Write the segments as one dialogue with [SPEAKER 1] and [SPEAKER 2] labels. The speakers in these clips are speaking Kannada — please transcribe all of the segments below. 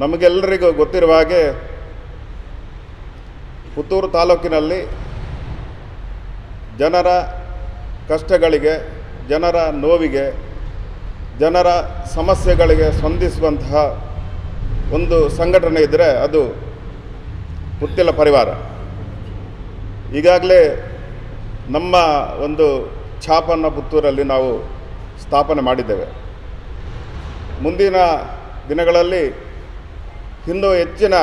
[SPEAKER 1] ನಮಗೆಲ್ಲರಿಗೂ ಗೊತ್ತಿರುವ ಹಾಗೆ ಪುತ್ತೂರು ತಾಲೂಕಿನಲ್ಲಿ ಜನರ ಕಷ್ಟಗಳಿಗೆ, ಜನರ ನೋವಿಗೆ, ಜನರ ಸಮಸ್ಯೆಗಳಿಗೆ ಸ್ಪಂದಿಸುವಂತಹ ಒಂದು ಸಂಘಟನೆ ಇದ್ದರೆ ಅದು ಪುತ್ತಿಲ ಪರಿವಾರ. ಈಗಾಗಲೇ ನಮ್ಮ ಒಂದು ಛಾಪನ್ನು ಪುತ್ತೂರಲ್ಲಿ ನಾವು ಸ್ಥಾಪನೆ ಮಾಡಿದ್ದೇವೆ. ಮುಂದಿನ ದಿನಗಳಲ್ಲಿ ಇನ್ನೂ ಹೆಚ್ಚಿನ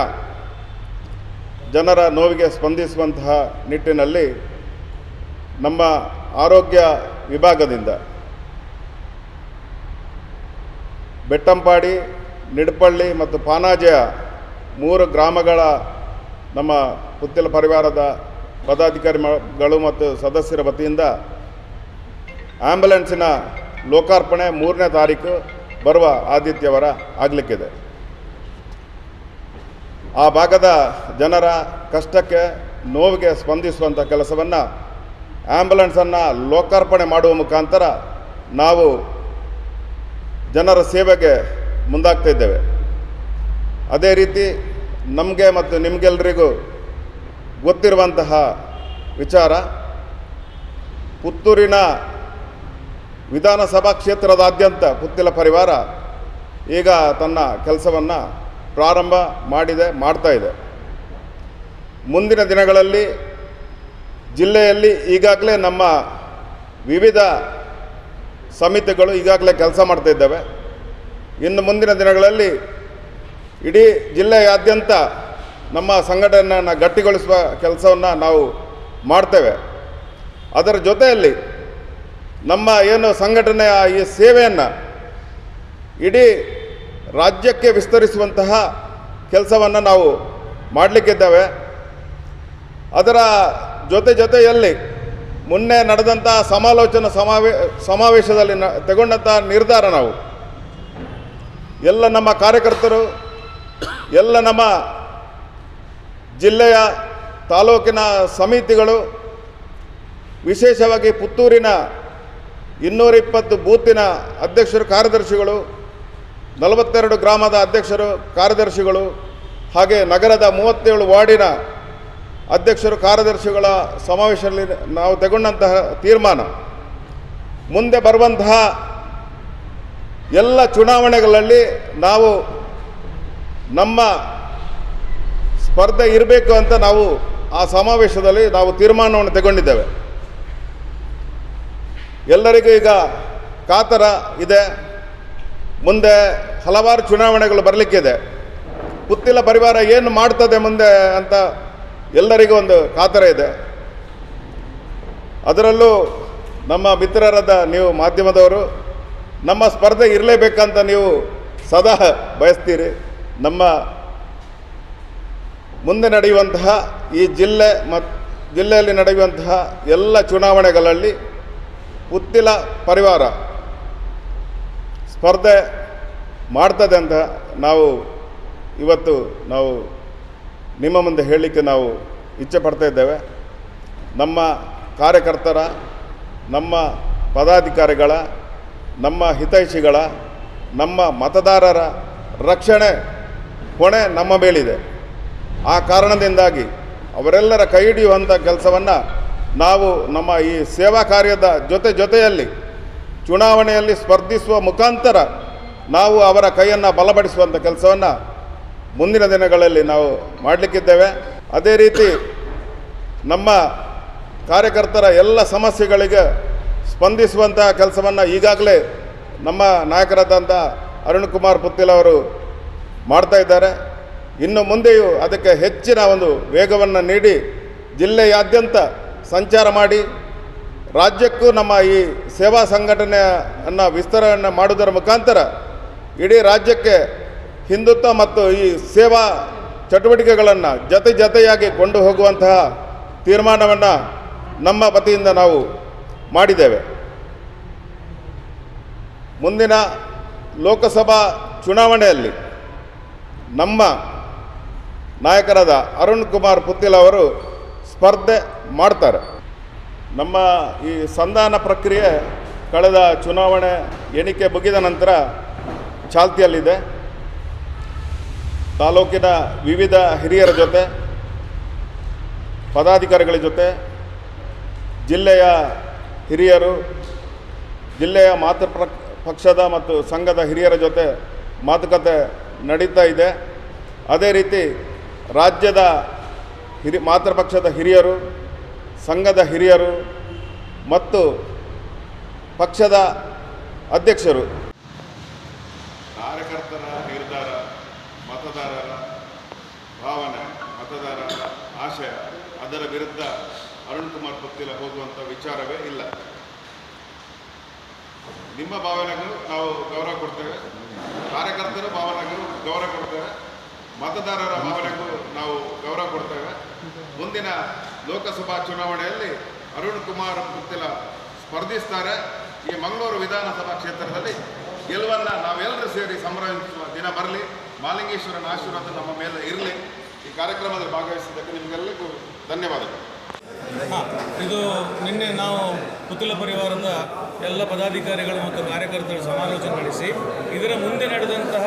[SPEAKER 1] ಜನರ ನೋವಿಗೆ ಸ್ಪಂದಿಸುವಂತಹ ನಿಟ್ಟಿನಲ್ಲಿ ನಮ್ಮ ಆರೋಗ್ಯ ವಿಭಾಗದಿಂದ ಬೆಟ್ಟಂಪಾಡಿ, ನಿಡ್ಪಳ್ಳಿ ಮತ್ತು ಪಾನಾಜೆಯ ಮೂರು ಗ್ರಾಮಗಳ ನಮ್ಮ ಪುತ್ತಿಲ ಪರಿವಾರದ ಪದಾಧಿಕಾರಿಗಳು ಮತ್ತು ಸದಸ್ಯರ ವತಿಯಿಂದ ಆ್ಯಂಬುಲೆನ್ಸಿನ ಲೋಕಾರ್ಪಣೆ ಮೂರನೇ ತಾರೀಕು ಬರುವ ಆದಿತ್ಯವಾರ ಆಗಲಿಕ್ಕಿದೆ. ಆ ಭಾಗದ ಜನರ ಕಷ್ಟಕ್ಕೆ ನೋವಿಗೆ ಸ್ಪಂದಿಸುವಂಥ ಕೆಲಸವನ್ನು ಆ್ಯಂಬುಲೆನ್ಸನ್ನು ಲೋಕಾರ್ಪಣೆ ಮಾಡುವ ಮುಖಾಂತರ ನಾವು ಜನರ ಸೇವೆಗೆ ಮುಂದಾಗ್ತಾ ಇದ್ದೇವೆ. ಅದೇ ರೀತಿ ನಮಗೆ ಮತ್ತು ನಿಮಗೆಲ್ಲರಿಗೂ ಗೊತ್ತಿರುವಂತಹ ವಿಚಾರ, ಪುತ್ತೂರಿನ ವಿಧಾನಸಭಾ ಕ್ಷೇತ್ರದಾದ್ಯಂತ ಪುತ್ತಿಲ ಪರಿವಾರ ಈಗ ತನ್ನ ಕೆಲಸವನ್ನು ಪ್ರಾರಂಭ ಮಾಡಿದೆ, ಮಾಡ್ತಾ ಇದೆ. ಮುಂದಿನ ದಿನಗಳಲ್ಲಿ ಜಿಲ್ಲೆಯಲ್ಲಿ ಈಗಾಗಲೇ ನಮ್ಮ ವಿವಿಧ ಸಮಿತಿಗಳು ಈಗಾಗಲೇ ಕೆಲಸ ಮಾಡ್ತಾ ಇದ್ದಾವೆ. ಇನ್ನು ಮುಂದಿನ ದಿನಗಳಲ್ಲಿ ಇಡೀ ಜಿಲ್ಲೆಯಾದ್ಯಂತ ನಮ್ಮ ಸಂಘಟನೆಯನ್ನು ಗಟ್ಟಿಗೊಳಿಸುವ ಕೆಲಸವನ್ನು ನಾವು ಮಾಡ್ತೇವೆ. ಅದರ ಜೊತೆಯಲ್ಲಿ ನಮ್ಮ ಏನು ಸಂಘಟನೆಯ ಈ ಸೇವೆಯನ್ನು ಇಡೀ ರಾಜ್ಯಕ್ಕೆ ವಿಸ್ತರಿಸುವಂತಹ ಕೆಲಸವನ್ನು ನಾವು ಮಾಡಲಿಕ್ಕಿದ್ದೇವೆ. ಅದರ ಜೊತೆ ಜೊತೆಯಲ್ಲಿ ಮೊನ್ನೆ ನಡೆದಂತಹ ಸಮಾಲೋಚನಾ ಸಮಾವೇ, ಸಮಾವೇಶದಲ್ಲಿ ನ ತಗೊಂಡಂಥ ನಿರ್ಧಾರ ನಾವು. ಎಲ್ಲ ನಮ್ಮ ಕಾರ್ಯಕರ್ತರು, ಎಲ್ಲ ನಮ್ಮ ಜಿಲ್ಲೆಯ ತಾಲೂಕಿನ ಸಮಿತಿಗಳು, ವಿಶೇಷವಾಗಿ ಪುತ್ತೂರಿನ ಇನ್ನೂರಿಪ್ಪತ್ತು ಬೂತಿನ ಅಧ್ಯಕ್ಷರು, ಕಾರ್ಯದರ್ಶಿಗಳು ನಲವತ್ತೆರಡು ಗ್ರಾಮದ ಅಧ್ಯಕ್ಷರು, ಕಾರ್ಯದರ್ಶಿಗಳು ಹಾಗೆ ನಗರದ ಮೂವತ್ತೇಳು ವಾರ್ಡಿನ ಅಧ್ಯಕ್ಷರು, ಕಾರ್ಯದರ್ಶಿಗಳ ಸಮಾವೇಶದಲ್ಲಿ ನಾವು ತಗೊಂಡಂತಹ ತೀರ್ಮಾನ. ಮುಂದೆ ಬರುವಂತಹ ಎಲ್ಲ ಚುನಾವಣೆಗಳಲ್ಲಿ ನಾವು ನಮ್ಮ ಸ್ಪರ್ಧೆ ಇರಬೇಕು ಅಂತ ನಾವು ಆ ಸಮಾವೇಶದಲ್ಲಿ ನಾವು ತೀರ್ಮಾನವನ್ನು ತಗೊಂಡಿದ್ದೇವೆ. ಎಲ್ಲರಿಗೂ ಈಗ ಕಾತರ ಇದೆ. ಮುಂದೆ ಹಲವಾರು ಚುನಾವಣೆಗಳು ಬರಲಿಕ್ಕಿದೆ. ಪುತ್ತಿಲ ಪರಿವಾರ ಏನು ಮಾಡ್ತದೆ ಮುಂದೆ ಅಂತ ಎಲ್ಲರಿಗೂ ಒಂದು ಕಾತರ ಇದೆ. ಅದರಲ್ಲೂ ನಮ್ಮ ಮಿತ್ರರಾದ ನೀವು ಮಾಧ್ಯಮದವರು, ನಮ್ಮ ಸ್ಪರ್ಧೆ ಇರಲೇಬೇಕಂತ ನೀವು ಸದಾ ಬಯಸ್ತೀರಿ. ನಮ್ಮ ಮುಂದೆ ನಡೆಯುವಂತಹ ಈ ಜಿಲ್ಲೆ ಮತ್ತು ಜಿಲ್ಲೆಯಲ್ಲಿ ನಡೆಯುವಂತಹ ಎಲ್ಲ ಚುನಾವಣೆಗಳಲ್ಲಿ ಪುತ್ತಿಲ ಪರಿವಾರ ಸ್ಪರ್ಧೆ ಮಾಡ್ತದೆ ಅಂತ ನಾವು ಇವತ್ತು ನಾವು ನಿಮ್ಮ ಮುಂದೆ ಹೇಳಲಿಕ್ಕೆ ನಾವು ಇಚ್ಛೆ ಪಡ್ತಾ ಇದ್ದೇವೆ. ನಮ್ಮ ಕಾರ್ಯಕರ್ತರ, ನಮ್ಮ ಪದಾಧಿಕಾರಿಗಳ, ನಮ್ಮ ಹಿತೈಷಿಗಳ, ನಮ್ಮ ಮತದಾರರ ರಕ್ಷಣೆ ಹೊಣೆ ನಮ್ಮ ಮೇಲಿದೆ. ಆ ಕಾರಣದಿಂದಾಗಿ ಅವರೆಲ್ಲರ ಕೈ ಹಿಡಿಯುವಂಥ ಕೆಲಸವನ್ನು ನಾವು ನಮ್ಮ ಈ ಸೇವಾ ಕಾರ್ಯದ ಜೊತೆ ಜೊತೆಯಲ್ಲಿ ಚುನಾವಣೆಯಲ್ಲಿ ಸ್ಪರ್ಧಿಸುವ ಮುಖಾಂತರ ನಾವು ಅವರ ಕೈಯನ್ನು ಬಲಪಡಿಸುವಂಥ ಕೆಲಸವನ್ನು ಮುಂದಿನ ದಿನಗಳಲ್ಲಿ ನಾವು ಮಾಡಲಿಕ್ಕಿದ್ದೇವೆ. ಅದೇ ರೀತಿ ನಮ್ಮ ಕಾರ್ಯಕರ್ತರ ಎಲ್ಲ ಸಮಸ್ಯೆಗಳಿಗೆ ಸ್ಪಂದಿಸುವಂತಹ ಕೆಲಸವನ್ನು ಈಗಾಗಲೇ ನಮ್ಮ ನಾಯಕರಾದಂಥ ಅರುಣ್ ಕುಮಾರ್ ಪುತ್ತಿಲ್ ಅವರು ಮಾಡ್ತಾ ಇದ್ದಾರೆ. ಇನ್ನು ಮುಂದೆಯೂ ಅದಕ್ಕೆ ಹೆಚ್ಚಿನ ಒಂದು ವೇಗವನ್ನು ನೀಡಿ ಜಿಲ್ಲೆಯಾದ್ಯಂತ ಸಂಚಾರ ಮಾಡಿ ರಾಜ್ಯಕ್ಕೂ ನಮ್ಮ ಈ ಸೇವಾ ಸಂಘಟನೆಯನ್ನು ವಿಸ್ತರಣೆ ಮಾಡುವುದರ ಮುಖಾಂತರ ಇಡೀ ರಾಜ್ಯಕ್ಕೆ ಹಿಂದುತ್ವ ಮತ್ತು ಈ ಸೇವಾ ಚಟುವಟಿಕೆಗಳನ್ನು ಜೊತೆ ಜೊತೆಯಾಗಿ ಕೊಂಡು ಹೋಗುವಂತಹ ತೀರ್ಮಾನವನ್ನು ನಮ್ಮ ವತಿಯಿಂದ ನಾವು ಮಾಡಿದ್ದೇವೆ. ಮುಂದಿನ ಲೋಕಸಭಾ ಚುನಾವಣೆಯಲ್ಲಿ ನಮ್ಮ ನಾಯಕರಾದ ಅರುಣ್ ಕುಮಾರ್ ಪುತ್ತಿಲ್ ಅವರು ಸ್ಪರ್ಧೆ ಮಾಡ್ತಾರೆ. ನಮ್ಮ ಈ ಸಂಧಾನ ಪ್ರಕ್ರಿಯೆ ಕಳೆದ ಚುನಾವಣೆ ಎಣಿಕೆ ಮುಗಿದ ನಂತರ ಚಾಲ್ತಿಯಲ್ಲಿದೆ. ತಾಲೂಕಿನ ವಿವಿಧ ಹಿರಿಯರ ಜೊತೆ, ಪದಾಧಿಕಾರಿಗಳ ಜೊತೆ, ಜಿಲ್ಲೆಯ ಹಿರಿಯರು, ಜಿಲ್ಲೆಯ ಮಾತೃ ಪಕ್ಷದ ಮತ್ತು ಸಂಘದ ಹಿರಿಯರ ಜೊತೆ ಮಾತುಕತೆ ನಡೀತಾ ಇದೆ. ಅದೇ ರೀತಿ ರಾಜ್ಯದ ಹಿರಿ ಮಾತೃಪಕ್ಷದ ಹಿರಿಯರು ಸಂಘದ ಹಿರಿಯರು ಮತ್ತು ಪಕ್ಷದ ಅಧ್ಯಕ್ಷರು. ಕಾರ್ಯಕರ್ತರ ನಿರ್ಧಾರ, ಮತದಾರರ ಭಾವನೆ, ಮತದಾರರ ಆಶಯ, ಅದರ ವಿರುದ್ಧ ಅರುಣ್ ಕುಮಾರ್ ಪುತ್ತಿಲ ಹೋಗುವಂಥ ವಿಚಾರವೇ ಇಲ್ಲ. ನಿಮ್ಮ ಭಾವನೆಗೂ ನಾವು ಗೌರವ ಕೊಡ್ತೇವೆ. ಕಾರ್ಯಕರ್ತರ ಭಾವನೆಗೂ ಗೌರವ ಕೊಡ್ತೇವೆ. ಮತದಾರರ ಭಾವನೆಗೂ ನಾವು ಗೌರವ ಕೊಡ್ತೇವೆ. ಮುಂದಿನ ಲೋಕಸಭಾ ಚುನಾವಣೆಯಲ್ಲಿ ಅರುಣ್ ಕುಮಾರ್ ಪುತ್ತಿಲ ಸ್ಪರ್ಧಿಸ್ತಾರೆ. ಈ ಮಂಗಳೂರು ವಿಧಾನಸಭಾ ಕ್ಷೇತ್ರದಲ್ಲಿ ಗೆಲುವನ್ನು ನಾವೆಲ್ಲರೂ ಸೇರಿ ಸಂಭ್ರಮಿಸುವ ದಿನ ಬರಲಿ. ಮಾಲಿಂಗೇಶ್ವರನ ಆಶೀರ್ವಾದ ನಮ್ಮ ಮೇಲೆ ಇರಲಿ. ಈ ಕಾರ್ಯಕ್ರಮದಲ್ಲಿ ಭಾಗವಹಿಸಿದ್ದಕ್ಕೆ ನಿಮಗೆಲ್ಲರಿಗೂ ಧನ್ಯವಾದಗಳು.
[SPEAKER 2] ಇದು ನಿನ್ನೆ ನಾವು ಪುತ್ತಲ ಪರಿವಾರದ ಎಲ್ಲ ಪದಾಧಿಕಾರಿಗಳು ಮತ್ತು ಕಾರ್ಯಕರ್ತರು ಸಮಾಲೋಚನೆ ನಡೆಸಿ, ಇದರ ಮುಂದೆ ನಡೆದಂತಹ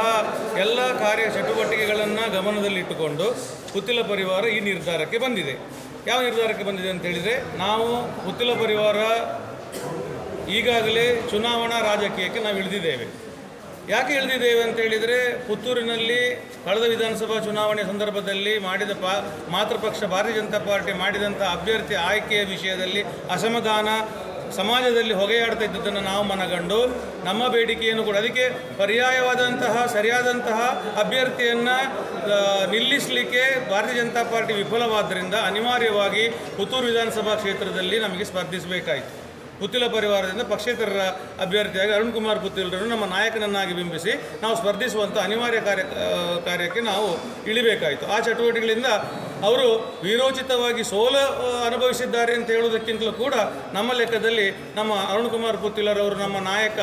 [SPEAKER 2] ಎಲ್ಲ ಕಾರ್ಯ ಚಟುವಟಿಕೆಗಳನ್ನು ಗಮನದಲ್ಲಿಟ್ಟುಕೊಂಡು ಪುತ್ತಿಲ ಪರಿವಾರ ಈ ನಿರ್ಧಾರಕ್ಕೆ ಬಂದಿದೆ. ಯಾವ ನಿರ್ಧಾರಕ್ಕೆ ಬಂದಿದೆ ಅಂತ ಹೇಳಿದರೆ ನಾವು ಪುತ್ತಿಲ ಪರಿವಾರ ಈಗಾಗಲೇ ಚುನಾವಣಾ ರಾಜಕೀಯಕ್ಕೆ ನಾವು ಇಳಿದಿದ್ದೇವೆ. ಯಾಕೆ ಇಳಿದಿದ್ದೇವೆ ಅಂತ ಹೇಳಿದರೆ ಪುತ್ತೂರಿನಲ್ಲಿ ಕಳೆದ ವಿಧಾನಸಭಾ ಚುನಾವಣೆ ಸಂದರ್ಭದಲ್ಲಿ ಮಾಡಿದ ಪಾ ಮಾತೃಪಕ್ಷ ಭಾರತೀಯ ಜನತಾ ಪಾರ್ಟಿ ಮಾಡಿದಂಥ ಅಭ್ಯರ್ಥಿ ಆಯ್ಕೆಯ ವಿಷಯದಲ್ಲಿ ಅಸಮಾಧಾನ ಸಮಾಜದಲ್ಲಿ ಹೊಗೆಯಾಡ್ತಾ ಇದ್ದದ್ದನ್ನು ನಾವು ಮನಗಂಡು ನಮ್ಮ ಬೇಡಿಕೆಯನ್ನು ಕೂಡ ಅದಕ್ಕೆ ಪರ್ಯಾಯವಾದಂತಹ, ಸರಿಯಾದಂತಹ ಅಭ್ಯರ್ಥಿಯನ್ನು ನಿಲ್ಲಿಸಲಿಕ್ಕೆ ಭಾರತೀಯ ಜನತಾ ಪಾರ್ಟಿ ವಿಫಲವಾದ್ದರಿಂದ ಅನಿವಾರ್ಯವಾಗಿ ಪುತ್ತೂರು ವಿಧಾನಸಭಾ ಕ್ಷೇತ್ರದಲ್ಲಿ ನಮಗೆ ಸ್ಪರ್ಧಿಸಬೇಕಾಯಿತು. ಪುತ್ತಿಲ ಪರಿವಾರದಿಂದ ಪಕ್ಷೇತರರ ಅಭ್ಯರ್ಥಿಯಾಗಿ ಅರುಣ್ ಕುಮಾರ್ ಪುತ್ತಿಲರನ್ನು ನಮ್ಮ ನಾಯಕನನ್ನಾಗಿ ಬಿಂಬಿಸಿ ನಾವು ಸ್ಪರ್ಧಿಸುವಂಥ ಅನಿವಾರ್ಯ ಕಾರ್ಯ ಕಾರ್ಯಕ್ಕೆ ನಾವು ಇಳಿಬೇಕಾಯಿತು. ಆ ಚಟುವಟಿಕೆಗಳಿಂದ ಅವರು ವೀರೋಚಿತವಾಗಿ ಸೋಲ ಅನುಭವಿಸಿದ್ದಾರೆ ಅಂತ ಹೇಳುವುದಕ್ಕಿಂತಲೂ ಕೂಡ ನಮ್ಮ ಲೆಕ್ಕದಲ್ಲಿ ನಮ್ಮ ಅರುಣ್ ಕುಮಾರ್ ಪುತ್ತಿಲರವರು ನಮ್ಮ ನಾಯಕ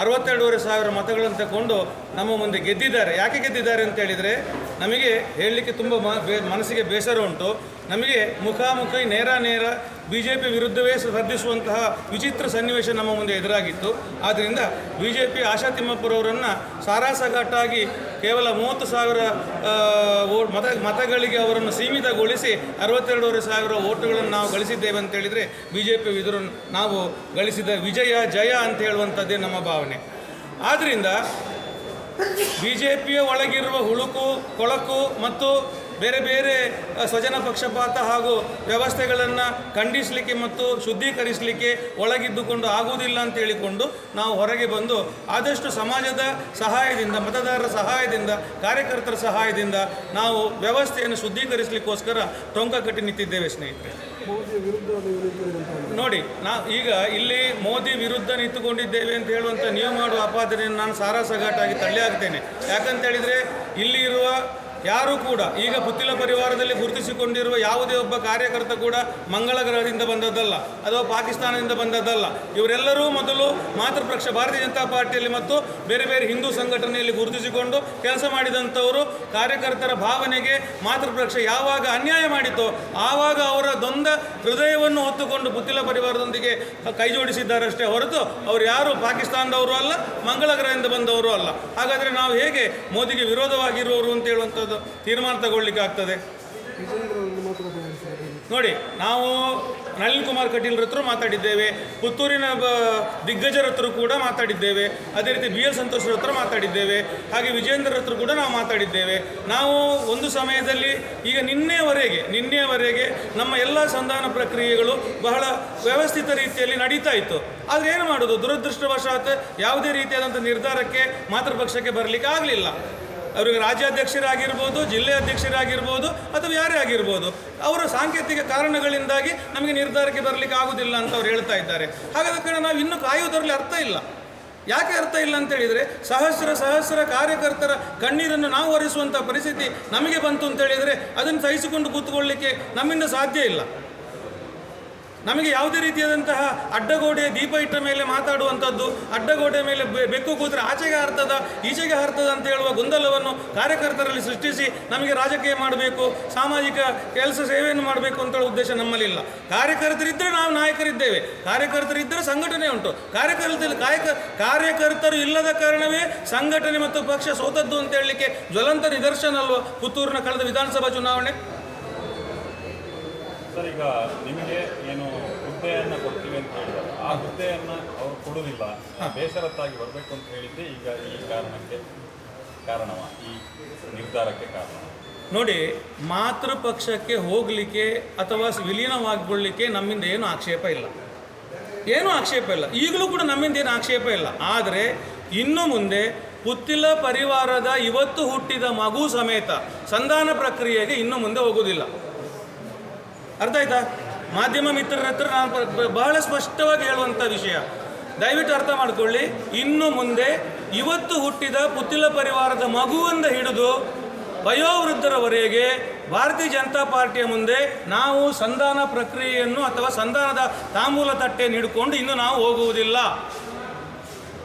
[SPEAKER 2] ಅರವತ್ತೆರಡೂವರೆ ಸಾವಿರ ಮತಗಳನ್ನು ತಗೊಂಡು ನಮ್ಮ ಮುಂದೆ ಗೆದ್ದಿದ್ದಾರೆ. ಯಾಕೆ ಗೆದ್ದಿದ್ದಾರೆ ಅಂತ ಹೇಳಿದರೆ ನಮಗೆ ಹೇಳಲಿಕ್ಕೆ ತುಂಬ ಮನಸ್ಸಿಗೆ ಬೇಸರ ಉಂಟು. ನಮಗೆ ಮುಖಾಮುಖಿ ನೇರ ನೇರ ಬಿ ಜೆ ಪಿ ವಿರುದ್ಧವೇ ಸ್ಪರ್ಧಿಸುವಂತಹ ವಿಚಿತ್ರ ಸನ್ನಿವೇಶ ನಮ್ಮ ಮುಂದೆ ಎದುರಾಗಿತ್ತು. ಆದ್ದರಿಂದ ಬಿ ಜೆ ಪಿ ಆಶಾ ತಿಮ್ಮಪ್ಪರವರನ್ನು ಸಾರಾಸಗಟ್ಟಾಗಿ ಕೇವಲ ಮೂವತ್ತು ಸಾವಿರ ಮತ, ಮತಗಳಿಗೆ ಅವರನ್ನು ಸೀಮಿತಗೊಳಿಸಿ ಅರವತ್ತೆರಡೂವರೆ ಸಾವಿರ ಓಟುಗಳನ್ನು ನಾವು ಗಳಿಸಿದ್ದೇವೆ ಅಂತ ಹೇಳಿದರೆ ಬಿ ಜೆ ಪಿ ಎದುರು ನಾವು ಗಳಿಸಿದ ವಿಜಯ, ಜಯ ಅಂತ ಹೇಳುವಂಥದ್ದೇ ನಮ್ಮ ಭಾವನೆ. ಆದ್ದರಿಂದ ಬಿ ಜೆ ಪಿಯ ಒಳಗಿರುವ ಹುಳುಕು, ಕೊಳಕು ಮತ್ತು ಬೇರೆ ಬೇರೆ ಸ್ವಜನ ಪಕ್ಷಪಾತ ಹಾಗೂ ವ್ಯವಸ್ಥೆಗಳನ್ನು ಖಂಡಿಸಲಿಕ್ಕೆ ಮತ್ತು ಶುದ್ಧೀಕರಿಸಲಿಕ್ಕೆ ಒಳಗಿದ್ದುಕೊಂಡು ಆಗುವುದಿಲ್ಲ ಅಂತ ಹೇಳಿಕೊಂಡು ನಾವು ಹೊರಗೆ ಬಂದು ಆದಷ್ಟು ಸಮಾಜದ ಸಹಾಯದಿಂದ ಮತದಾರರ ಸಹಾಯದಿಂದ ಕಾರ್ಯಕರ್ತರ ಸಹಾಯದಿಂದ ನಾವು ವ್ಯವಸ್ಥೆಯನ್ನು ಶುದ್ಧೀಕರಿಸಲಿಕ್ಕೋಸ್ಕರ ಟೊಂಕ ಕಟ್ಟಿ ನಿಂತಿದ್ದೇವೆ ಸ್ನೇಹಿತರೆ. ನೋಡಿ ನಾ ಈಗ ಇಲ್ಲಿ ಮೋದಿ ವಿರುದ್ಧ ನಿಂತುಕೊಂಡಿದ್ದೇವೆ ಅಂತ ಹೇಳುವಂಥ ನೀವು ಮಾಡುವ ಅಪಾದನೆಯನ್ನು ನಾನು ಸಾರಾಸಗಟಾಗಿ ತಳ್ಳಿ ಹಾಕ್ತೇನೆ. ಯಾಕಂತ ಹೇಳಿದರೆ ಇಲ್ಲಿ ಇರುವ ಯಾರೂ ಕೂಡ, ಈಗ ಪುತ್ತಿಲ ಪರಿವಾರದಲ್ಲಿ ಗುರುತಿಸಿಕೊಂಡಿರುವ ಯಾವುದೇ ಒಬ್ಬ ಕಾರ್ಯಕರ್ತ ಕೂಡ ಮಂಗಳ ಗ್ರಹದಿಂದ ಬಂದದ್ದಲ್ಲ, ಅಥವಾ ಪಾಕಿಸ್ತಾನದಿಂದ ಬಂದದ್ದಲ್ಲ. ಇವರೆಲ್ಲರೂ ಮೊದಲು ಮಾತೃಪಕ್ಷ ಭಾರತೀಯ ಜನತಾ ಪಾರ್ಟಿಯಲ್ಲಿ ಮತ್ತು ಬೇರೆ ಬೇರೆ ಹಿಂದೂ ಸಂಘಟನೆಯಲ್ಲಿ ಗುರುತಿಸಿಕೊಂಡು ಕೆಲಸ ಮಾಡಿದಂಥವರು ಕಾರ್ಯಕರ್ತರ ಭಾವನೆಗೆ ಮಾತೃಪಕ್ಷ ಯಾವಾಗ ಅನ್ಯಾಯ ಮಾಡಿತೋ, ಆವಾಗ ಅವರ ದೊಂದ ಹೃದಯವನ್ನು ಹೊತ್ತುಕೊಂಡು ಪುತ್ತಿಲ ಪರಿವಾರದೊಂದಿಗೆ ಕೈಜೋಡಿಸಿದ್ದಾರಷ್ಟೇ ಹೊರತು ಅವರು ಯಾರು? ಪಾಕಿಸ್ತಾನದವರು ಅಲ್ಲ ಮಂಗಳ ಗ್ರಹದಿಂದ ಬಂದವರು ಅಲ್ಲ. ಹಾಗಾದರೆ ನಾವು ಹೇಗೆ ಮೋದಿಗೆ ವಿರೋಧವಾಗಿರುವವರು ಅಂತ ಹೇಳುವಂಥದ್ದು? ತೀರ್ಮಾನ ತಗೊಳ್ಳಿಕ್ಕೆ ಆಗ್ತದೆ. ನೋಡಿ, ನಾವು ನಳಿನ್ ಕುಮಾರ್ ಕಟೀಲ್ ಹತ್ರ ಮಾತಾಡಿದ್ದೇವೆ. ಪುತ್ತೂರಿನ ದಿಗ್ಗಜರ ಹತ್ರ ಕೂಡ ಮಾತಾಡಿದ್ದೇವೆ. ಅದೇ ರೀತಿ ಬಿ ಎಲ್ ಸಂತೋಷರ ಹತ್ರ ಮಾತಾಡಿದ್ದೇವೆ. ಹಾಗೆ ವಿಜೇಂದ್ರ ಹತ್ರ ಕೂಡ ನಾವು ಮಾತಾಡಿದ್ದೇವೆ. ನಾವು ಒಂದು ಸಮಯದಲ್ಲಿ ಈಗ ನಿನ್ನೆವರೆಗೆ ನಿನ್ನೆವರೆಗೆ ನಮ್ಮ ಎಲ್ಲ ಸಂಧಾನ ಪ್ರಕ್ರಿಯೆಗಳು ಬಹಳ ವ್ಯವಸ್ಥಿತ ರೀತಿಯಲ್ಲಿ ನಡೀತಾ ಇತ್ತು. ಆದರೆ ಏನು ಮಾಡೋದು? ದುರದೃಷ್ಟವಶಾತ್ ಯಾವುದೇ ರೀತಿಯಾದಂಥ ನಿರ್ಧಾರಕ್ಕೆ ಮಾತೃಪಕ್ಷಕ್ಕೆ ಬರಲಿಕ್ಕೆ ಆಗಲಿಲ್ಲ. ಅವರಿಗೆ ರಾಜ್ಯಾಧ್ಯಕ್ಷರಾಗಿರ್ಬೋದು, ಜಿಲ್ಲೆ ಅಧ್ಯಕ್ಷರಾಗಿರ್ಬೋದು ಅಥವಾ ಯಾರೇ ಆಗಿರ್ಬೋದು, ಅವರ ಸಾಂಕೇತಿಕ ಕಾರಣಗಳಿಂದಾಗಿ ನಮಗೆ ನಿರ್ಧಾರಕ್ಕೆ ಬರಲಿಕ್ಕೆ ಆಗುವುದಿಲ್ಲ ಅಂತ ಅವ್ರು ಹೇಳ್ತಾ ಇದ್ದಾರೆ. ಹಾಗಾದ ಕಾರಣ ನಾವು ಇನ್ನೂ ಕಾಯುವುದರಲ್ಲಿ ಅರ್ಥ ಇಲ್ಲ. ಯಾಕೆ ಅರ್ಥ ಇಲ್ಲ ಅಂತ ಹೇಳಿದರೆ, ಸಹಸ್ರ ಸಹಸ್ರ ಕಾರ್ಯಕರ್ತರ ಕಣ್ಣೀರನ್ನು ನಾವು ಒರೆಸುವಂಥ ಪರಿಸ್ಥಿತಿ ನಮಗೆ ಬಂತು ಅಂತ ಹೇಳಿದರೆ, ಅದನ್ನು ಸಹಿಸಿಕೊಂಡು ಕೂತ್ಕೊಳ್ಳಿಕ್ಕೆ ನಮ್ಮಿಂದ ಸಾಧ್ಯ ಇಲ್ಲ. ನಮಗೆ ಯಾವುದೇ ರೀತಿಯಾದಂತಹ ಅಡ್ಡಗೋಡೆ ದೀಪ ಇಟ್ಟ ಮೇಲೆ ಮಾತಾಡುವಂಥದ್ದು ಅಡ್ಡಗೋಡೆ ಮೇಲೆ ಬೆಕ್ಕು ಕೂತರೆ ಆಚೆಗೆ ಹಾರ್ತದ, ಈಚೆಗೆ ಹಾರ್ತದ ಅಂತ ಹೇಳುವ ಗೊಂದಲವನ್ನು ಕಾರ್ಯಕರ್ತರಲ್ಲಿ ಸೃಷ್ಟಿಸಿ ನಮಗೆ ರಾಜಕೀಯ ಮಾಡಬೇಕು, ಸಾಮಾಜಿಕ ಕೆಲಸ ಸೇವೆಯನ್ನು ಮಾಡಬೇಕು ಅಂತ ಉದ್ದೇಶ ನಮ್ಮಲ್ಲಿಲ್ಲ. ಕಾರ್ಯಕರ್ತರಿದ್ದರೆ ನಾವು ನಾಯಕರಿದ್ದೇವೆ. ಕಾರ್ಯಕರ್ತರಿದ್ದರೆ ಸಂಘಟನೆ ಉಂಟು. ಕಾರ್ಯಕರ್ತರು ಕಾಯಕ, ಕಾರ್ಯಕರ್ತರು ಇಲ್ಲದ ಕಾರಣವೇ ಸಂಘಟನೆ ಮತ್ತು ಪಕ್ಷ ಸೋತದ್ದು ಅಂತ ಹೇಳಲಿಕ್ಕೆ ಜ್ವಲಂತ ನಿದರ್ಶನ ಅಲ್ವಾ? ಪುತ್ತೂರಿನ ಕಳೆದ ವಿಧಾನಸಭಾ ಚುನಾವಣೆ?
[SPEAKER 3] ಸರ್ ಈಗ ನಿಮಗೆ ಏನು ಹುದ್ದೆಯನ್ನು ಕೊಡ್ತೀವಿ ಅಂತ ಹೇಳಿದ್ದಾರೆ ಆ ಹುದ್ದೆಯನ್ನು ಅವರು ಕೊಡುವುದಿಲ್ಲ ಬೇಸರತ್ತಾಗಿ ಬರಬೇಕು ಅಂತ ಹೇಳಿದ್ದೆ. ಈಗ ಈ ಕಾರಣಕ್ಕೆ ಕಾರಣವ? ಈ ನಿರ್ಧಾರಕ್ಕೆ ಕಾರಣ
[SPEAKER 2] ನೋಡಿ ಮಾತೃ ಪಕ್ಷಕ್ಕೆ ಹೋಗಲಿಕ್ಕೆ ಅಥವಾ ವಿಲೀನವಾಗಿಕೊಳ್ಳಿಕ್ಕೆ ನಮ್ಮಿಂದ ಏನು ಆಕ್ಷೇಪ ಇಲ್ಲ. ಏನೂ ಆಕ್ಷೇಪ ಇಲ್ಲ. ಈಗಲೂ ಕೂಡ ನಮ್ಮಿಂದ ಏನು ಆಕ್ಷೇಪ ಇಲ್ಲ. ಆದರೆ ಇನ್ನು ಮುಂದೆ ಪುತ್ತಿಲ ಪರಿವಾರದ ಇವತ್ತು ಹುಟ್ಟಿದ ಮಗು ಸಮೇತ ಸಂಧಾನ ಪ್ರಕ್ರಿಯೆಗೆ ಇನ್ನು ಮುಂದೆ ಹೋಗುವುದಿಲ್ಲ ಅರ್ಥ ಆಯ್ತಾ? ಮಾಧ್ಯಮ ಮಿತ್ರರ ಹತ್ರ ನಾನು ಬಹಳ ಸ್ಪಷ್ಟವಾಗಿ ಹೇಳುವಂಥ ವಿಷಯ. ದಯವಿಟ್ಟು ಅರ್ಥ ಮಾಡಿಕೊಳ್ಳಿ. ಇನ್ನು ಮುಂದೆ ಇವತ್ತು ಹುಟ್ಟಿದ ಪುತ್ತಿಲ ಪರಿವಾರದ ಮಗುವಿಂದ ಹಿಡಿದು ವಯೋವೃದ್ಧರವರೆಗೆ ಭಾರತೀಯ ಜನತಾ ಪಾರ್ಟಿಯ ಮುಂದೆ ನಾವು ಸಂಧಾನ ಪ್ರಕ್ರಿಯೆಯನ್ನು ಅಥವಾ ಸಂಧಾನದ ತಾಂಬೂಲ ತಟ್ಟೆ ಹಿಡ್ಕೊಂಡು ಇನ್ನು ನಾವು ಹೋಗುವುದಿಲ್ಲ.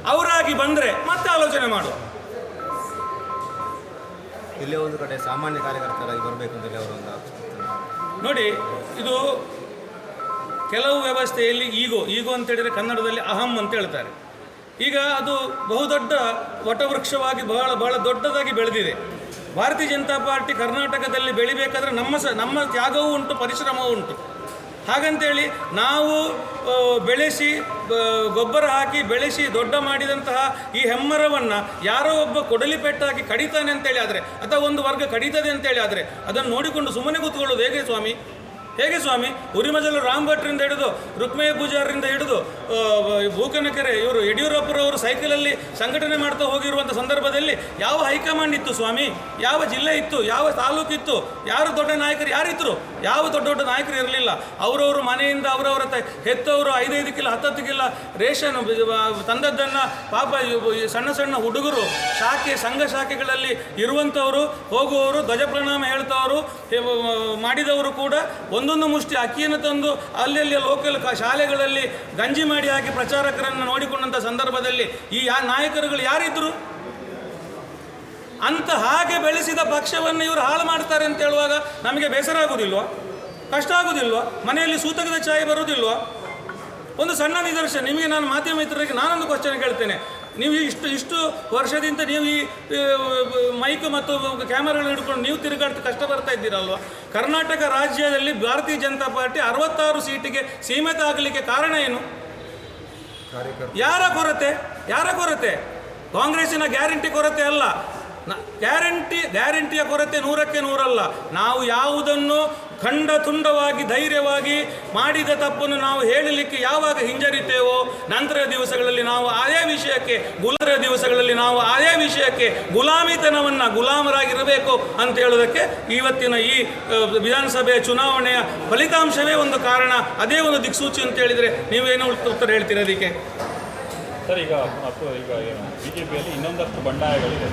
[SPEAKER 2] ಅವರಾಗಿ ಬಂದರೆ ಮತ್ತೆ ಆಲೋಚನೆ ಮಾಡು.
[SPEAKER 4] ಇಲ್ಲೇ ಒಂದು ಕಡೆ ಸಾಮಾನ್ಯ ಕಾರ್ಯಕರ್ತರಾಗಿ ಬರಬೇಕು ಅಂತೇಳಿ ಅವರು ಒಂದು ಆಲೋಚನೆ.
[SPEAKER 2] ನೋಡಿ, ಇದು ಕೆಲವು ವ್ಯವಸ್ಥೆಯಲ್ಲಿ ಈಗೋ ಈಗೋ ಅಂತ ಹೇಳಿದರೆ ಕನ್ನಡದಲ್ಲಿ ಅಹಂ ಅಂತ ಹೇಳ್ತಾರೆ. ಈಗ ಅದು ಬಹುದೊಡ್ಡ ವಟವೃಕ್ಷವಾಗಿ ಬಹಳ ಬಹಳ ದೊಡ್ಡದಾಗಿ ಬೆಳೆದಿದೆ. ಭಾರತೀಯ ಜನತಾ ಪಾರ್ಟಿ ಕರ್ನಾಟಕದಲ್ಲಿ ಬೆಳಿಬೇಕಾದ್ರೆ ನಮ್ಮ ಸ, ನಮ್ಮ ತ್ಯಾಗವೂ ಉಂಟು, ಪರಿಶ್ರಮವೂ ಉಂಟು. ಹಾಗಂತೇಳಿ ನಾವು ಬೆಳೆಸಿ ಗೊಬ್ಬರ ಹಾಕಿ ಬೆಳೆಸಿ ದೊಡ್ಡ ಮಾಡಿದಂತಹ ಈ ಹೆಮ್ಮರವನ್ನು ಯಾರೋ ಒಬ್ಬ ಕೊಡಲಿ ಪೆಟ್ಟಾಗಿ ಕಡಿತಾನೆ ಅಂತೇಳಿ ಆದರೆ, ಅಥವಾ ಒಂದು ವರ್ಗ ಕಡಿತದೆ ಅಂತೇಳಿ ಆದರೆ, ಅದನ್ನು ನೋಡಿಕೊಂಡು ಸುಮ್ಮನೆ ಕೂತ್ಕೊಳ್ಳೋದು ಹೇಗೆ ಸ್ವಾಮಿ? ಹೇಗೆ ಸ್ವಾಮಿ? ಉರಿಮಜಲು ರಾಮ್ ಭಟ್ರಿಂದ ಹಿಡಿದು ರುಕ್ಮಯ್ಯ ಪೂಜಾರರಿಂದ ಹಿಡಿದು ಭೂಕನಕೆರೆ ಇವರು ಯಡಿಯೂರಪ್ಪರವರು ಸೈಕಲಲ್ಲಿ ಸಂಘಟನೆ ಮಾಡ್ತಾ ಹೋಗಿರುವಂಥ ಸಂದರ್ಭದಲ್ಲಿ ಯಾವ ಹೈಕಮಾಂಡ್ ಇತ್ತು ಸ್ವಾಮಿ? ಯಾವ ಜಿಲ್ಲೆ ಇತ್ತು? ಯಾವ ತಾಲೂಕು ಇತ್ತು? ಯಾರು ದೊಡ್ಡ ನಾಯಕರು? ಯಾರಿದ್ರು? ಯಾವ ದೊಡ್ಡ ದೊಡ್ಡ ನಾಯಕರು ಇರಲಿಲ್ಲ. ಅವರವರು ಮನೆಯಿಂದ ಅವರವರ ಹೆತ್ತವರು ಐದೈದು ಕಿಲೋ, ಹತ್ತತ್ತು ಕಿಲೋ ರೇಷನ್ ತಂದದ್ದನ್ನು ಪಾಪ ಸಣ್ಣ ಸಣ್ಣ ಹುಡುಗರು, ಶಾಖೆ, ಸಂಘ ಶಾಖೆಗಳಲ್ಲಿ ಇರುವಂಥವರು ಹೋಗುವವರು, ಧ್ವಜ ಪ್ರಣಾಮ ಹೇಳ್ತವರು ಮಾಡಿದವರು ಕೂಡ ಒಂದೊಂದು ಮುಷ್ಟಿ ಅಕ್ಕಿಯನ್ನು ತಂದು ಅಲ್ಲಲ್ಲಿ ಲೋಕಲ್ ಶಾಲೆಗಳಲ್ಲಿ ಗಂಜಿ ಮಾಡಿ ಹಾಕಿ ಪ್ರಚಾರಕರನ್ನು ನೋಡಿಕೊಂಡಂಥ ಸಂದರ್ಭದಲ್ಲಿ ಈ ಯಾ ನಾಯಕರುಗಳು ಯಾರಿದ್ದರು ಅಂತ ಹಾಗೆ ಬೆಳೆಸಿದ ಪಕ್ಷವನ್ನು ಇವರು ಹಾಳು ಮಾಡ್ತಾರೆ ಅಂತ ಹೇಳುವಾಗ ನಮಗೆ ಬೇಸರ ಆಗುವುದಿಲ್ವೋ ಕಷ್ಟ ಆಗುವುದಿಲ್ವೋ ಮನೆಯಲ್ಲಿ ಸೂತಕದ ಛಾಯೆ ಬರುವುದಿಲ್ವೋ ಒಂದು ಸಣ್ಣ ನಿದರ್ಶನ. ನಿಮಗೆ ನಾನು ಮಾಧ್ಯಮ ಮಿತ್ರರಿಗೆ ನಾನೊಂದು ಕ್ವಶನ್ ಕೇಳ್ತೇನೆ. ನೀವು ಇಷ್ಟು ಇಷ್ಟು ವರ್ಷದಿಂದ ನೀವು ಈ ಮೈಕ್ ಮತ್ತು ಕ್ಯಾಮರಾಗಳು ಹಿಡ್ಕೊಂಡು ನೀವು ತಿರುಗಾಡ್ತಾ ಕಷ್ಟ ಬರ್ತಾ ಇದ್ದೀರಲ್ವ? ಕರ್ನಾಟಕ ರಾಜ್ಯದಲ್ಲಿ ಭಾರತೀಯ ಜನತಾ ಪಾರ್ಟಿ ಅರವತ್ತಾರು ಸೀಟಿಗೆ ಸೀಮಿತ ಆಗಲಿಕ್ಕೆ ಕಾರಣ ಏನು? ಯಾರ ಕೊರತೆ? ಯಾರ ಕೊರತೆ? ಕಾಂಗ್ರೆಸ್ಸಿನ ಗ್ಯಾರಂಟಿ ಕೊರತೆ ಅಲ್ಲ. ಗ್ಯಾರಂಟಿ ಗ್ಯಾರಂಟಿಯ ಕೊರತೆ ನೂರಕ್ಕೆ ನೂರಲ್ಲ. ನಾವು ಯಾವುದನ್ನು ಖಂಡ ತುಂಡವಾಗಿ ಧೈರ್ಯವಾಗಿ ಮಾಡಿದ ತಪ್ಪನ್ನು ನಾವು ಹೇಳಲಿಕ್ಕೆ ಯಾವಾಗ ಹಿಂಜರಿತೇವೋ ನಂತರ ದಿವಸಗಳಲ್ಲಿ ನಾವು ಅದೇ ವಿಷಯಕ್ಕೆ ಗುಲರ ದಿವಸಗಳಲ್ಲಿ ನಾವು ಅದೇ ವಿಷಯಕ್ಕೆ ಗುಲಾಮಿತನವನ್ನು ಗುಲಾಮರಾಗಿರಬೇಕು ಅಂತ ಹೇಳೋದಕ್ಕೆ ಇವತ್ತಿನ ಈ ವಿಧಾನಸಭೆಯ ವಿಧಾನಸಭೆ ಚುನಾವಣೆಯ ಫಲಿತಾಂಶವೇ ಒಂದು ಕಾರಣ, ಅದೇ ಒಂದು ದಿಕ್ಸೂಚಿ ಅಂತ ಹೇಳಿದರೆ ನೀವೇನು ಉತ್ತರ ಹೇಳ್ತೀರ ಅದಕ್ಕೆ?
[SPEAKER 3] ಸರ್, ಈಗ ಈಗ ಬಿಜೆಪಿಯಲ್ಲಿ ಇನ್ನೊಂದಷ್ಟು ಬಂಡಾಯಗಳಿದೆ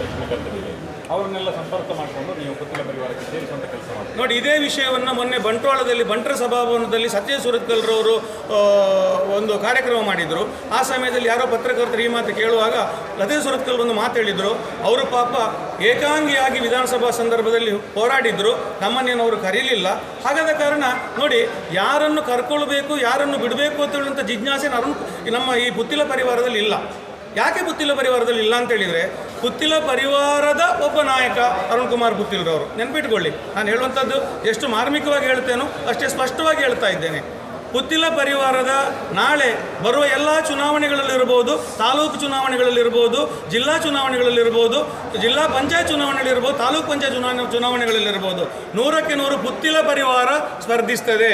[SPEAKER 3] ಅವರನ್ನೆಲ್ಲ ಸಂಪರ್ಕ ಮಾಡಿಕೊಂಡು ನೀವು ಪುತ್ತಿನ ಪರಿವಾರಕ್ಕೆ ಸೇರಿಸುವಂಥ ಕೆಲಸ ಮಾಡಿ
[SPEAKER 2] ನೋಡಿ, ಇದೇ ವಿಷಯವನ್ನು ಮೊನ್ನೆ ಬಂಟ್ವಾಳದಲ್ಲಿ ಬಂಟರ ಸಭಾಭವನದಲ್ಲಿ ಸತ್ಯ ಸುರತ್ಕಲ್ರವರು ಒಂದು ಕಾರ್ಯಕ್ರಮ ಮಾಡಿದರು. ಆ ಸಮಯದಲ್ಲಿ ಯಾರೋ ಪತ್ರಕರ್ತರು ಈ ಮಾತು ಕೇಳುವಾಗ ಲತೆ ಸುರತ್ಕಲ್ ಒಂದು ಮಾತು ಹೇಳಿದರು. ಅವರು ಪಾಪ ಏಕಾಂಗಿಯಾಗಿ ವಿಧಾನಸಭಾ ಸಂದರ್ಭದಲ್ಲಿ ಹೋರಾಡಿದ್ರು. ನಮ್ಮನ್ನೇನು ಅವರು ಕರೀಲಿಲ್ಲ. ಹಾಗಾದ ಕಾರಣ ನೋಡಿ, ಯಾರನ್ನು ಕರ್ಕೊಳ್ಬೇಕು, ಯಾರನ್ನು ಬಿಡಬೇಕು ಅಂತ ಹೇಳುವಂಥ ಜಿಜ್ಞಾಸೆ ನಮ್ಮ ಈ ಪುತ್ತಿಲ ಪರಿವಾರದಲ್ಲಿ ಇಲ್ಲ. ಯಾಕೆ ಪುತ್ತಿಲ ಪರಿವಾರದಲ್ಲಿ ಇಲ್ಲ ಅಂತ ಹೇಳಿದರೆ ಪುತ್ತಿಲ ಪರಿವಾರದ ಒಬ್ಬ ನಾಯಕ ಅರುಣ್ ಕುಮಾರ್ ಪುತ್ತಿಲ್ರವರು ನೆನಪಿಟ್ಕೊಳ್ಳಿ. ನಾನು ಹೇಳುವಂಥದ್ದು ಎಷ್ಟು ಮಾರ್ಮಿಕವಾಗಿ ಹೇಳ್ತೇನೋ ಅಷ್ಟೇ ಸ್ಪಷ್ಟವಾಗಿ ಹೇಳ್ತಾ ಇದ್ದೇನೆ. ಪುತ್ತಿಲ ಪರಿವಾರದ ನಾಳೆ ಬರುವ ಎಲ್ಲ ಚುನಾವಣೆಗಳಲ್ಲಿರ್ಬೋದು, ತಾಲೂಕು ಚುನಾವಣೆಗಳಲ್ಲಿರ್ಬೋದು, ಜಿಲ್ಲಾ ಚುನಾವಣೆಗಳಲ್ಲಿರ್ಬೋದು, ಜಿಲ್ಲಾ ಪಂಚಾಯತ್ ಚುನಾವಣೆಗಳಿರ್ಬೋದು, ತಾಲೂಕು ಪಂಚಾಯತ್ ಚುನಾವಣೆ ಚುನಾವಣೆಗಳಲ್ಲಿರ್ಬೋದು ನೂರಕ್ಕೆ ನೂರು ಪುತ್ತಿಲ ಪರಿವಾರ ಸ್ಪರ್ಧಿಸ್ತದೆ.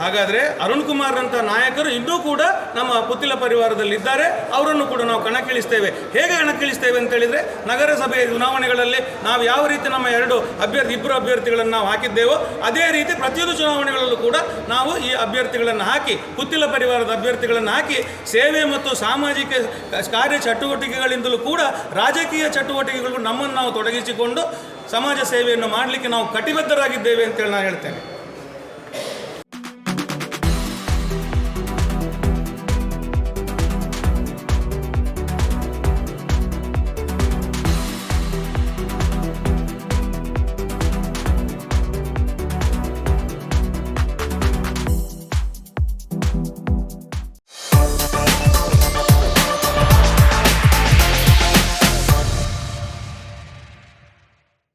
[SPEAKER 2] ಹಾಗಾದರೆ ಅರುಣ್ ಕುಮಾರ್ ಅಂತ ನಾಯಕರು ಇನ್ನೂ ಕೂಡ ನಮ್ಮ ಪುತ್ತಿಲ ಪರಿವಾರದಲ್ಲಿದ್ದಾರೆ. ಅವರನ್ನು ಕೂಡ ನಾವು ಕಣಕ್ಕಿಳಿಸ್ತೇವೆ. ಹೇಗೆ ಕಣಕ್ಕಿಳಿಸ್ತೇವೆ ಅಂತ ಹೇಳಿದರೆ ನಗರಸಭೆ ಚುನಾವಣೆಗಳಲ್ಲಿ ನಾವು ಯಾವ ರೀತಿ ನಮ್ಮ ಎರಡು ಅಭ್ಯರ್ಥಿ, ಇಬ್ಬರು ಅಭ್ಯರ್ಥಿಗಳನ್ನು ನಾವು ಹಾಕಿದ್ದೇವೋ, ಅದೇ ರೀತಿ ಪ್ರತಿಯೊಂದು ಚುನಾವಣೆಗಳಲ್ಲೂ ಕೂಡ ನಾವು ಈ ಅಭ್ಯರ್ಥಿಗಳನ್ನು ಹಾಕಿ, ಪುತ್ತಿಲ ಪರಿವಾರದ ಅಭ್ಯರ್ಥಿಗಳನ್ನು ಹಾಕಿ, ಸೇವೆ ಮತ್ತು ಸಾಮಾಜಿಕ ಕಾರ್ಯ ಚಟುವಟಿಕೆಗಳಿಂದಲೂ ಕೂಡ ರಾಜಕೀಯ ಚಟುವಟಿಕೆಗಳು ನಮ್ಮನ್ನು ನಾವು ತೊಡಗಿಸಿಕೊಂಡು ಸಮಾಜ ಸೇವೆಯನ್ನು ಮಾಡಲಿಕ್ಕೆ ನಾವು ಕಟಿಬದ್ಧರಾಗಿದ್ದೇವೆ ಅಂತೇಳಿ ನಾನು ಹೇಳ್ತೇನೆ.